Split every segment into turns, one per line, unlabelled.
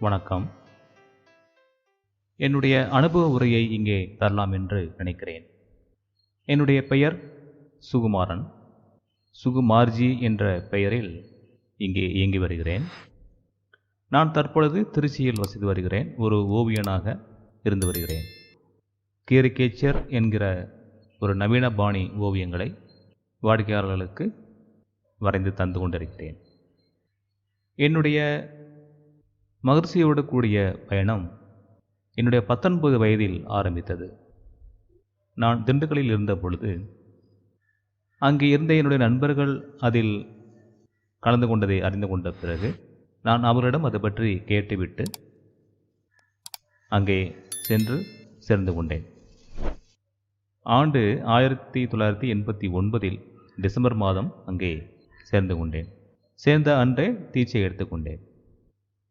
வணக்கம். என்னுடைய அனுபவ உரையை இங்கே தரலாம் என்று நினைக்கிறேன். என்னுடைய பெயர் சுகுமாரன். சுகுமார்ஜி என்ற பெயரில் இங்கே இயங்கி வருகிறேன். நான் தற்பொழுது திருச்சியில் வசித்து வருகிறேன். ஒரு ஓவியனாக இருந்து வருகிறேன். கேரிகேச்சர் என்கிற ஒரு நவீன பாணி ஓவியங்களை வாடிக்கையாளர்களுக்கு வரைந்து தந்து கொண்டிருக்கிறேன். என்னுடைய மகிழ்ச்சியோடு கூடிய பயணம் என்னுடைய பத்தொன்பது வயதில் ஆரம்பித்தது. நான் திண்டுக்கலில் இருந்த பொழுது அங்கே இருந்த என்னுடைய நண்பர்கள் அதில் கலந்து கொண்டதை அறிந்து கொண்ட பிறகு நான் அவரிடம் அதை பற்றி கேட்டுவிட்டு அங்கே சென்று சேர்ந்து கொண்டேன். ஆண்டு ஆயிரத்தி தொள்ளாயிரத்தி எண்பத்தி ஒன்பதில் டிசம்பர் மாதம் அங்கே சேர்ந்து கொண்டேன். சேர்ந்த அன்றே தீட்சை எடுத்துக்கொண்டேன்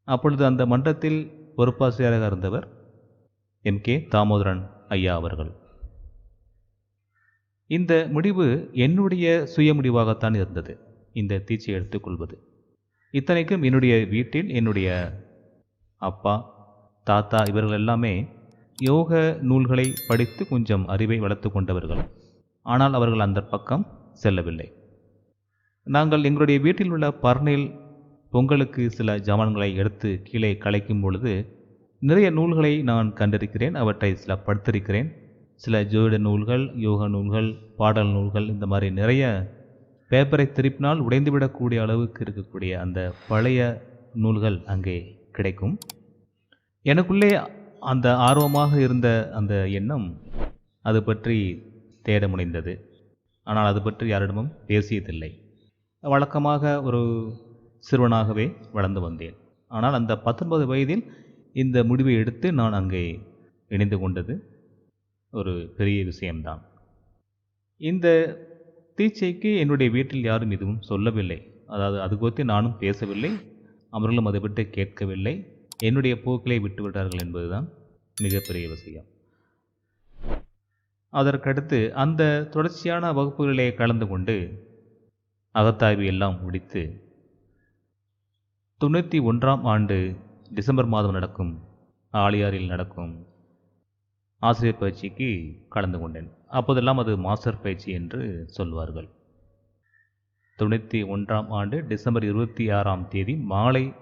அப்பொழுது அந்த மன்றத்தில் பொறுப்பாசிரியராக இருந்தவர் எம். கே. தாமோதரன் ஐயா அவர்கள். இந்த முடிவு என்னுடைய சுய முடிவாகத்தான் இருந்தது. இந்த தீட்சை எடுத்துக்கொள்வது இத்தனைக்கும் என்னுடைய வீட்டில் என்னுடைய அப்பா தாத்தா இவர்கள் எல்லாமே யோக நூல்களை படித்து கொஞ்சம் அறிவை வளர்த்து கொண்டவர்கள். ஆனால் அவர்கள் அந்த பக்கம் செல்லவில்லை. நாங்கள் எங்களுடைய வீட்டில் உள்ள பர்னில் பொங்கலுக்கு சில ஜாமான்களை எடுத்து கீழே கலைக்கும் பொழுது நிறைய நூல்களை நான் கண்டிருக்கிறேன் அவற்றை சில படுத்திருக்கிறேன். சில ஜோதிட நூல்கள் யோக நூல்கள் பாடல் நூல்கள் இந்த மாதிரி நிறைய பேப்பரை திருப்பினால் உடைந்துவிடக்கூடிய அளவுக்கு இருக்கக்கூடிய அந்த பழைய நூல்கள் அங்கே கிடைக்கும். எனக்குள்ளே அந்த ஆர்வமாக இருந்த அந்த எண்ணம் அது பற்றி தேட முனைந்தது. ஆனால் அது பற்றி யாரிடமும் பேசியதில்லை. வழக்கமாக ஒரு சிறுவனாகவே வளர்ந்து வந்தேன். ஆனால் அந்த பத்தொன்பது வயதில் இந்த முடிவை எடுத்து நான் அங்கே இணைந்து கொண்டது ஒரு பெரிய விஷயம்தான். இந்த தீட்சைக்கு என்னுடைய வீட்டில் யாரும் எதுவும் சொல்லவில்லை. அதாவது அது குறித்து நானும் பேசவில்லை. அவர்களும் அதை பற்றி கேட்கவில்லை. என்னுடைய போக்கிலே விட்டுவிட்டார்கள் என்பதுதான் மிகப்பெரிய விஷயம். அதற்கடுத்து அந்த தொடர்ச்சியான வகுப்புகளிலே கலந்து கொண்டு அகத்தாய்வு எல்லாம் முடித்து தொண்ணூற்றி ஒன்றாம் ஆண்டு டிசம்பர் மாதம் நடக்கும். ஆலியாரில் நடக்கும். ஆசிரியர் பயிற்சிக்கு கலந்து கொண்டேன். அப்போதெல்லாம் அது மாஸ்டர் பயிற்சி என்று சொல்வார்கள். தொண்ணூற்றி ஒன்றாம் ஆண்டு டிசம்பர் இருபத்தி ஆறாம் தேதி மாலை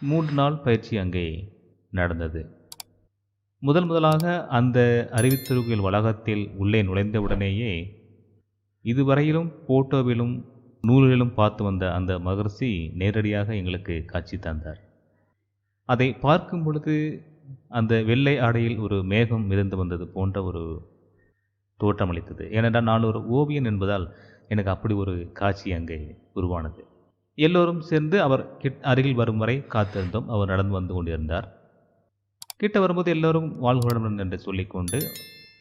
மூன்று நாள் பயிற்சி அங்கே நடந்தது. முதல் முதலாக அந்த அறிவித்திருக்கியல் வளாகத்தில் உள்ளே நுழைந்தவுடனேயே இதுவரையிலும் போட்டோவிலும் நூல்களிலும் பார்த்து வந்த அந்த மகர்ஷி நேரடியாக எங்களுக்கு காட்சி தந்தார். அதை பார்க்கும் பொழுது அந்த வெள்ளை ஆடையில் ஒரு மேகம் மிதந்து வந்தது போன்ற ஒரு தோற்றமளித்தது ஏனென்றால் நான் ஒரு ஓவியன் என்பதால் எனக்கு அப்படி ஒரு காட்சி அங்கே உருவானது. எல்லோரும் சேர்ந்து அவர் கிட் அருகில் வரும் வரை காத்திருந்தோம். அவர் நடந்து வந்து கொண்டிருந்தார். கிட்ட வரும்போது எல்லோரும் வாழ்வுடன் என்று சொல்லிக்கொண்டு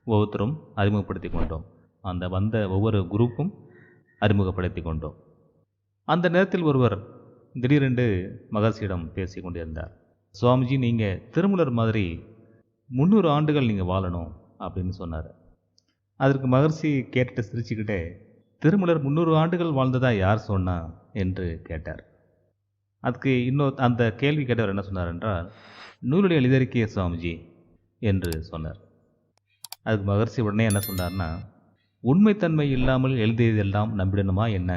ஒவ்வொருத்தரும் அறிமுகப்படுத்தி கொண்டோம். அந்த வந்த ஒவ்வொரு குரூப்பும் அறிமுகப்படுத்தி கொண்டோம். அந்த நேரத்தில் ஒருவர் திடீரென்று மகர்ஷியிடம் பேசி கொண்டிருந்தார். சுவாமிஜி நீங்கள் திருமலர் மாதிரி முந்நூறு ஆண்டுகள் நீங்கள் வாழணும் அப்படின்னு சொன்னார். அதற்கு மகர்ஷி கேட்டுட்டு சிரிச்சுக்கிட்டே திருமலர் முந்நூறு ஆண்டுகள் வாழ்ந்ததா யார் சொன்னா? என்று கேட்டார். அதுக்கு இன்னொரு அந்த கேள்வி கேட்டவர் என்ன சொன்னார் என்றால் நூலுடைய எழுதியிருக்கிய சுவாமிஜி என்று சொன்னார். அதுக்கு மகர்ஷி உடனே என்ன சொன்னார்னா உண்மைத்தன்மை இல்லாமல் எழுதியதெல்லாம் நம்பிடணுமா என்ன?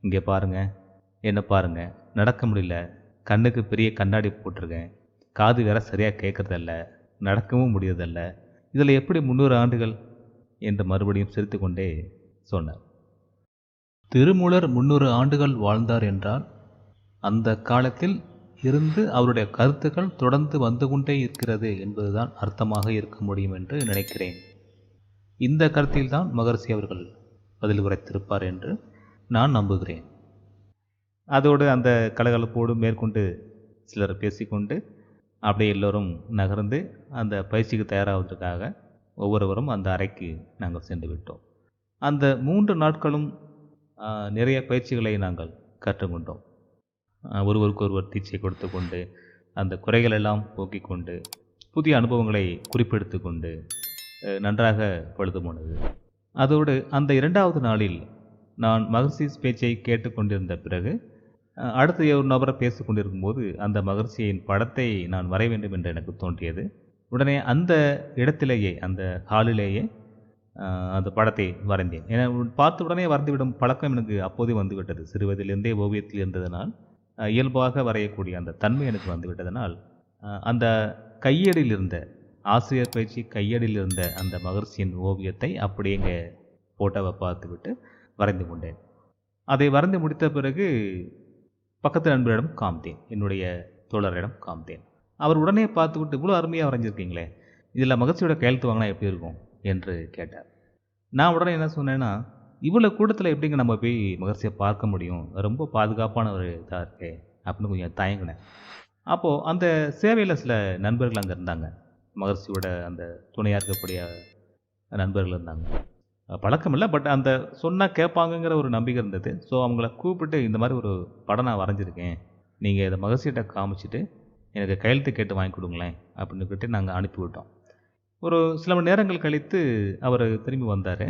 இங்கே பாருங்க. என்ன பாருங்க. நடக்க முடியல. கண்ணுக்கு பெரிய கண்ணாடி போட்டிருக்கேன். காது வேற சரியாக கேட்கறதில்ல. நடக்கவும் முடியறதில்ல. இதில் எப்படி முந்நூறு ஆண்டுகள்? என்று மறுபடியும் சிரித்து கொண்டே சொன்னார். திருமூலர் முந்நூறு ஆண்டுகள் வாழ்ந்தார் என்றால் அந்த காலத்தில் இருந்து அவருடைய கருத்துக்கள் தொடர்ந்து வந்து கொண்டே இருக்கிறது என்பதுதான் அர்த்தமாக இருக்க முடியும் என்று நினைக்கிறேன். இந்த கருத்தில்தான் மகர்ஷி அவர்கள் பதில் உரைத்திருப்பார் என்று நான் நம்புகிறேன். அதோடு அந்த கலகலப்போடு மேற்கொண்டு சிலர் பேசிக்கொண்டு அப்படியே எல்லோரும் நகர்ந்து அந்த பயிற்சிக்கு தயாராவதற்காக ஒவ்வொருவரும் அந்த அறைக்கு நாங்கள் சென்று விட்டோம் அந்த மூன்று நாட்களும் நிறைய பயிற்சிகளை நாங்கள் கற்றுக்கொண்டோம். ஒருவருக்கொருவர் ஒருவருக்கு ஒருவர் தீட்சை கொடுத்து கொண்டு அந்த குறைகளெல்லாம் போக்கிக் கொண்டு புதிய அனுபவங்களை குறிப்பெடுத்து கொண்டு நன்றாக பொழுது போனது. அதோடு அந்த இரண்டாவது நாளில் நான் மகர்ஷிஸ் பேச்சை கேட்டுக்கொண்டிருந்த பிறகு அடுத்து ஒரு நபரை பேசிக்கொண்டிருக்கும் கொண்டிருக்கும்போது அந்த மகர்ஷியின் படத்தை நான் வரைய வேண்டும் என்று எனக்கு தோன்றியது. உடனே அந்த இடத்திலேயே அந்த ஹாலிலேயே அந்த படத்தை வரைந்தேன். ஏன்னா பார்த்த உடனே வரைந்துவிடும் பழக்கம் எனக்கு அப்போதே வந்துவிட்டது. சிறுவயதிலிருந்தே ஓவியத்தில் இருந்ததனால் இயல்பாக வரையக்கூடிய அந்த தன்மை எனக்கு வந்துவிட்டதனால் அந்த கையேடில் இருந்த ஆசிரியர் பயிற்சி கையடியில் இருந்த அந்த மகர்ஷியின் ஓவியத்தை அப்படியே இங்கே ஃபோட்டோவை பார்த்துவிட்டு வரைந்து கொண்டேன். அதை வரைந்து முடித்த பிறகு பக்கத்து நண்பரிடம் காமித்தேன். என்னுடைய தோழரிடம் காமித்தேன். அவர் உடனே பார்த்துவிட்டு இவ்வளோ அருமையாக வரைஞ்சிருக்கீங்களே இதில் மகர்ஷியோட கையெழுத்து வாங்கினா எப்படி இருக்கும்? என்று கேட்டார். நான் உடனே என்ன சொன்னேன்னா இவ்வளோ கூட்டத்தில் எப்படிங்க நம்ம போய் மகர்ஷியை பார்க்க முடியும்? ரொம்ப பாதுகாப்பான ஒரு இதாக இருக்கே அப்படின்னு கொஞ்சம் தயங்கினேன். அப்போது அந்த சேவையில் சில நண்பர்கள் அங்கே இருந்தாங்க. மகர்ஷியோட அந்த துணையாக இருக்கக்கூடிய நண்பர்கள் இருந்தாங்க. பழக்கம் இல்லை பட் அந்த சொன்னால் கேட்பாங்கங்கிற ஒரு நம்பிக்கை இருந்தது. ஸோ அவங்கள கூப்பிட்டு இந்த மாதிரி ஒரு படம் நான் வரைஞ்சிருக்கேன். நீங்கள் இதை மகர்ஷியிட்ட காமிச்சிட்டு எனக்கு கையெழுத்து கேட்டு வாங்கி கொடுங்களேன் அப்படின்னு கேட்டு நாங்கள் அனுப்பிவிட்டோம் ஒரு சில மணி நேரங்கள் கழித்து அவர் திரும்பி வந்தார்.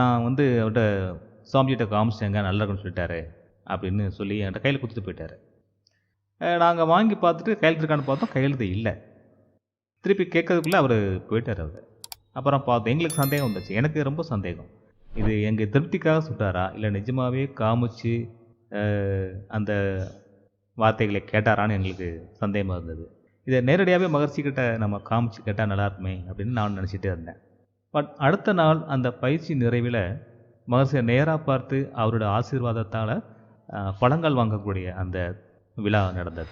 நான் வந்து அவர்கிட்ட சாமிஜிட்ட காமிச்சேங்க நல்லா இருக்குன்னு சொல்லிட்டாரு அப்படின்னு சொல்லி என்கிட்ட கையில் கொடுத்துட்டு போயிட்டார். நாங்கள் வாங்கி பார்த்துட்டு கையெழுத்து இருக்கான்னு பார்த்தோம் கையெழுத்து இல்லை. திருப்பி கேட்கறதுக்குள்ளே அவர் போயிட்டார் அவர். அப்புறம் பார்த்து எங்களுக்கு சந்தேகம் வந்துச்சு. எனக்கு ரொம்ப சந்தேகம். இது எங்கள் திருப்திக்காக சுட்டாரா? இல்லை நிஜமாகவே காமிச்சு அந்த வார்த்தைகளை கேட்டாரான்னு எங்களுக்கு சந்தேகமாக இருந்தது. இதை நேரடியாகவே மகர்ஷி கிட்ட நம்ம காமிச்சு கேட்டால் நல்லாயிருக்குமே அப்படின்னு நான் நினச்சிட்டே இருந்தேன். பட் அடுத்த நாள் அந்த பயிற்சி நிறைவில் மகர்ஷியை நேராக பார்த்து அவரோட ஆசீர்வாதத்தால் பழங்கள் வாங்கக்கூடிய அந்த விழா நடந்தது.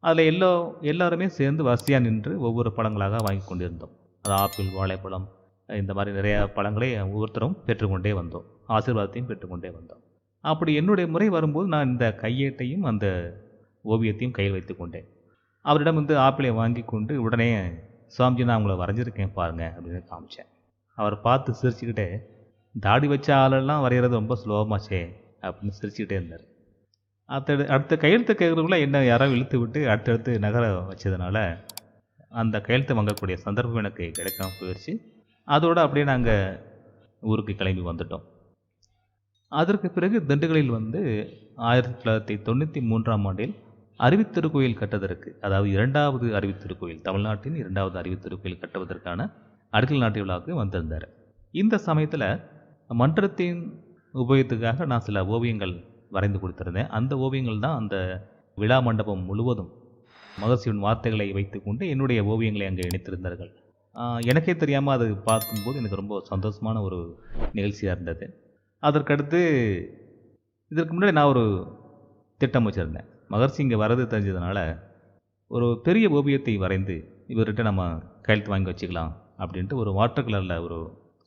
அதில் எல்லோ எல்லாருமே சேர்ந்து வரிசையாக நின்று ஒவ்வொரு பழங்களாக வாங்கி கொண்டிருந்தோம். அது ஆப்பிள் வாழைப்பழம் இந்த மாதிரி நிறையா பழங்களை ஒவ்வொருத்தரும் பெற்றுக்கொண்டே வந்தோம். ஆசீர்வாதத்தையும் பெற்றுக்கொண்டே வந்தோம். அப்படி என்னுடைய முறை வரும்போது நான் இந்த கையேட்டையும் அந்த ஓவியத்தையும் கையில் வைத்து கொண்டேன். அவரிடம் வந்து ஆப்பிளை வாங்கி கொண்டு உடனே சுவாமிஜி நான் உங்களை வரைஞ்சிருக்கேன் பாருங்க அப்படின்னு காமிச்சேன். அவர் பார்த்து சிரிச்சுக்கிட்டே தாடி வச்ச ஆளெல்லாம் வரைகிறது ரொம்ப சுலபமாச்சே அப்படின்னு சிரிச்சுக்கிட்டே இருந்தார். அடுத்த அடுத்த கையெழுத்து கேட்குறதுக்குள்ள என்ன யாரோ இழுத்து விட்டு அடுத்தடுத்து நகர வச்சதுனால அந்த கையெழுத்து வாங்கக்கூடிய சந்தர்ப்பம் எனக்கு கிடைக்காம போயிடுச்சு அதோடு அப்படியே நாங்கள் ஊருக்கு கிளம்பி வந்துட்டோம். அதற்கு பிறகு திண்டுக்கலில் வந்து ஆயிரத்தி தொள்ளாயிரத்தி தொண்ணூற்றி மூன்றாம் ஆண்டில் அறிவித்திருக்கோயில் கட்டுவதற்கு அதாவது இரண்டாவது அறிவித்திருக்கோயில் தமிழ்நாட்டின் இரண்டாவது அறிவித்திருக்கோயில் கட்டுவதற்கான அடிக்கல் நாட்டு விழாவுக்கு வந்திருந்தார். இந்த சமயத்தில் மன்றத்தின் உபயோகத்துக்காக நான் சில ஓவியங்கள் வரைந்து கொடுத்திருந்தேன். அந்த ஓவியங்கள் தான் அந்த விழா மண்டபம் முழுவதும் மகர்ஷியின் வார்த்தைகளை வைத்துக்கொண்டு என்னுடைய ஓவியங்களை அங்கே இணைத்திருந்தார்கள். எனக்கே தெரியாமல் அது பார்க்கும்போது எனக்கு ரொம்ப சந்தோஷமான ஒரு நிகழ்ச்சியாக இருந்தது. அதற்கடுத்து இதற்கு முன்னாடி நான் ஒரு திட்டம் வச்சுருந்தேன். மகர்ஷி இங்கே வரது தெரிஞ்சதுனால ஒரு பெரிய ஓவியத்தை வரைந்து இவர்கிட்ட நம்ம கையெழுத்து வாங்கி வச்சுக்கலாம் அப்படின்ட்டு ஒரு வாட்டர் கலரில் ஒரு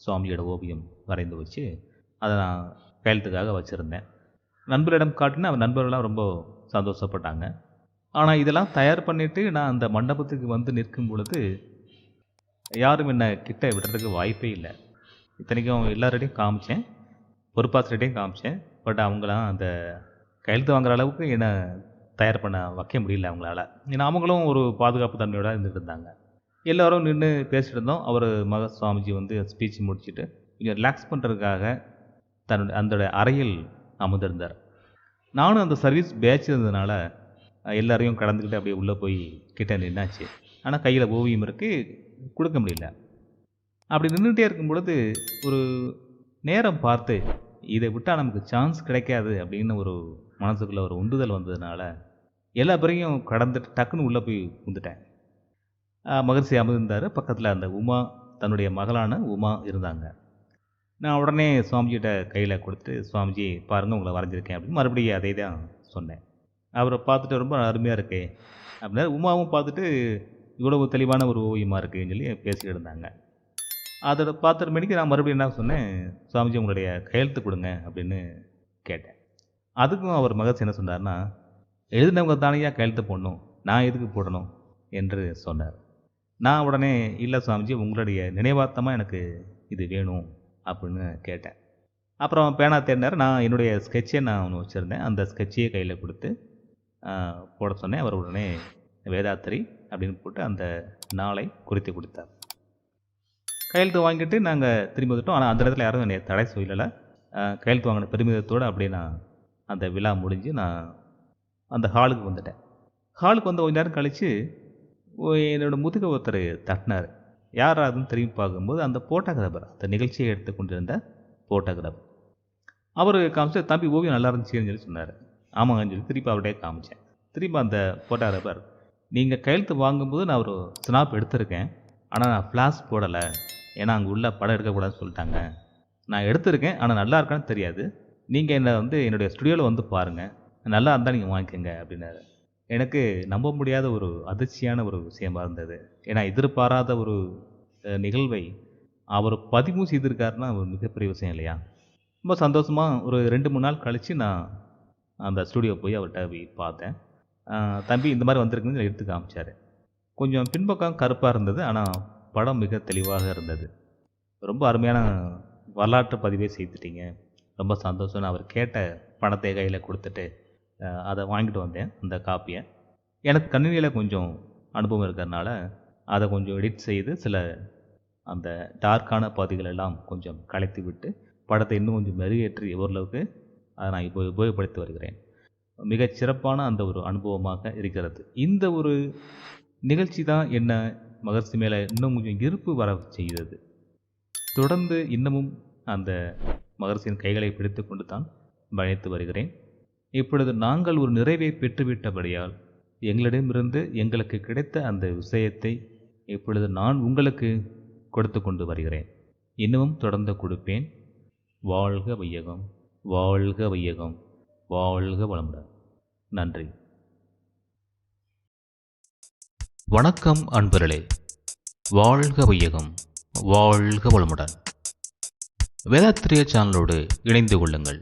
சுவாமியோட ஓவியம் வரைந்து வச்சு அதை நான் கையெழுத்துக்காக வச்சுருந்தேன். நண்பரிடம் காட்டினா அவன் நண்பர்கள்லாம் ரொம்ப சந்தோஷப்பட்டாங்க. ஆனால் இதெல்லாம் தயார் பண்ணிவிட்டு நான் அந்த மண்டபத்துக்கு வந்து நிற்கும் பொழுது யாரும் என்னை கிட்ட விடுறதுக்கு வாய்ப்பே இல்லை. இத்தனைக்கும் எல்லார்டையும் காமிச்சேன். பொறுப்பாசிரியர்டையும் காமிச்சேன். பட் அவங்களாம் அந்த கையெழுத்து வாங்குற அளவுக்கு என்னை தயார் பண்ண வைக்க முடியல அவங்களால. ஏன்னா அவங்களும் ஒரு பாதுகாப்பு தன்மையோட இருந்துட்டு இருந்தாங்க. எல்லோரும் நின்று பேசிட்டு இருந்தோம். அவர் மக சுவாமிஜி வந்து ஸ்பீச் முடிச்சுட்டு கொஞ்சம் ரிலாக்ஸ் பண்ணுறதுக்காக தன்னுடைய அந்த அறையில் அமர்ந்திருந்தார் நானும் அந்த சர்வீஸ் பேட்ச் இருந்ததுனால எல்லாரையும் கடந்துக்கிட்டு அப்படியே உள்ளே போய் கிட்ட நின்னாச்சு. ஆனால் கையில் ஓவியம் இருக்குது கொடுக்க முடியல. அப்படி நின்றுட்டே இருக்கும் பொழுது ஒரு நேரம் பார்த்து இதை விட்டால் நமக்கு சான்ஸ் கிடைக்காது அப்படின்னு ஒரு மனசுக்குள்ளே ஒரு உந்துதல் வந்ததுனால எல்லா பேரையும் கடந்துட்டு டக்குன்னு உள்ளே போய் வந்துட்டேன் மகர்ஷி அமர்ந்திருந்தார். பக்கத்தில் அந்த உமா தன்னுடைய மகளான உமா இருந்தாங்க. நான் உடனே சுவாமிஜிகிட்ட கையில் கொடுத்து சுவாமிஜி பாருங்கள் உங்களை வரைஞ்சிருக்கேன். அப்படின்னு மறுபடியும் அதே தான் சொன்னேன். அவரை பார்த்துட்டு ரொம்ப அருமையாக இருக்கே அப்படின்னா உமாவும் பார்த்துட்டு இவ்வளவு தெளிவான ஒரு ஓவியமாக இருக்குதுன்னு சொல்லி பேசிட்டு இருந்தாங்க. அதோட பார்த்துட்டு மணிக்கு நான் மறுபடியும் என்ன சொன்னேன் சுவாமிஜி உங்களுடைய கையெழுத்து கொடுங்க அப்படின்னு கேட்டேன். அதுக்கும் அவர் மகர்ஷி என்ன சொன்னார்னா எழுதினவங்க தானேயா கையெழுத்து போடணும்? நான் எதுக்கு போடணும்? என்று சொன்னார். நான் உடனே இல்லை சுவாமிஜி உங்களுடைய நினைவார்த்தமாக எனக்கு இது வேணும். அப்படின்னு கேட்டேன். அப்புறம் பேனா தேடினார் நான் என்னுடைய ஸ்கெட்சை நான் ஒன்று வச்சுருந்தேன். அந்த ஸ்கெட்சையை கையில் கொடுத்து போட சொன்னேன். அவர் உடனே வேதாத்திரி அப்படின்னு போட்டு அந்த நாளை குறித்து கொடுத்தார். கையெழுத்து வாங்கிட்டு நாங்கள் திரும்பி வந்துட்டோம். ஆனால் அந்த இடத்துல யாரும் என்னை தடை சொல்லலை. கையெழுத்து வாங்கின பெருமிதத்தோடு அப்படியே நான் அந்த விழா முடிஞ்சு நான் அந்த ஹாலுக்கு வந்துட்டேன். ஹாலுக்கு வந்து கொஞ்ச நேரம் கழித்து என்னோடய முதுக ஒருத்தர் தட்டினார். யார் அதுன்னு திரும்பி பார்க்கும்போது அந்த ஃபோட்டோகிராஃபர் அந்த நிகழ்ச்சியை எடுத்து கொண்டிருந்த போட்டோகிராஃபர். அவர் காமிச்சு தம்பி ஓவியம் நல்லா இருந்துச்சுன்னு சொல்லி சொன்னார். ஆமாங்கன்னு சொல்லி திருப்பி அவர்கிட்டே காமிச்சேன். திருப்பி அந்த போட்டோகிராஃபர் நீங்கள் கையெழுத்து வாங்கும்போது நான் ஒரு ஸ்னாப் எடுத்திருக்கேன். ஆனால் நான் ஃப்ளாஷ் போடலை. ஏன்னா அங்கே உள்ள படம் எடுக்கக்கூடாதுன்னு சொல்லிட்டாங்க. நான் எடுத்திருக்கேன் ஆனால் நல்லா இருக்கான்னு தெரியாது. நீங்கள் என்னை வந்து என்னுடைய ஸ்டுடியோவில் வந்து பாருங்கள் நல்லா இருந்தால் நீங்கள் வாங்கிக்கோங்க அப்படின்னாரு. எனக்கு நம்ப முடியாத ஒரு அதிர்ச்சியான ஒரு விஷயமா இருந்தது. ஏன்னா எதிர்பாராத ஒரு நிகழ்வை அவர் பதிவும் செய்திருக்காருன்னா ஒரு மிகப்பெரிய விஷயம் இல்லையா? ரொம்ப சந்தோஷமாக ஒரு ரெண்டு மூணு நாள் கழித்து நான் அந்த ஸ்டுடியோ போய் அவர்கிட்ட போய் பார்த்தேன். தம்பி இந்த மாதிரி வந்திருக்குன்னு எடுத்து காமிச்சார். கொஞ்சம் பின்பக்கம் கருப்பாக இருந்தது. ஆனால் படம் மிக தெளிவாக இருந்தது. ரொம்ப அருமையான வரலாற்று பதிவே செய்துட்டீங்க. ரொம்ப சந்தோஷம் அவர் கேட்ட பணத்தை கையில் கொடுத்துட்டு அதை வாங்கிட்டு வந்தேன் அந்த காப்பியை. எனக்கு கணினியில் கொஞ்சம் அனுபவம் இருக்கிறதுனால அதை கொஞ்சம் எடிட் செய்து சில அந்த டார்க்கான பகுதிகள் எல்லாம் கொஞ்சம் கலைத்து விட்டு படத்தை இன்னும் கொஞ்சம் மெருகேற்றி ஓரளவுக்கு அதை நான் இப்போ உபயோகப்படுத்தி வருகிறேன். மிகச் சிறப்பான அந்த ஒரு அனுபவமாக இருக்கிறது. இந்த ஒரு நிகழ்ச்சி தான் என்ன மகர்ஷி மேலே இன்னும் கொஞ்சம் இருப்பு வர செய்தது. தொடர்ந்து இன்னமும் அந்த மகர்ஷியின் கைகளை பிடித்து கொண்டு தான் பயணித்து வருகிறேன். இப்பொழுது நாங்கள் ஒரு நிறைவை பெற்றுவிட்டபடியால் எங்களிடமிருந்து எங்களுக்கு கிடைத்த அந்த விஷயத்தை இப்பொழுது நான் உங்களுக்கு கொடுத்து கொண்டு வருகிறேன். இன்னமும் தொடர்ந்து கொடுப்பேன். வாழ்க வையகம் வாழ்க வையகம் வாழ்க வளமுடன். நன்றி. வணக்கம் அன்பர்களே. வாழ்க வையகம் வாழ்க வளமுடன். வேதாத்திரிய சேனலோடு இணைந்து கொள்ளுங்கள்.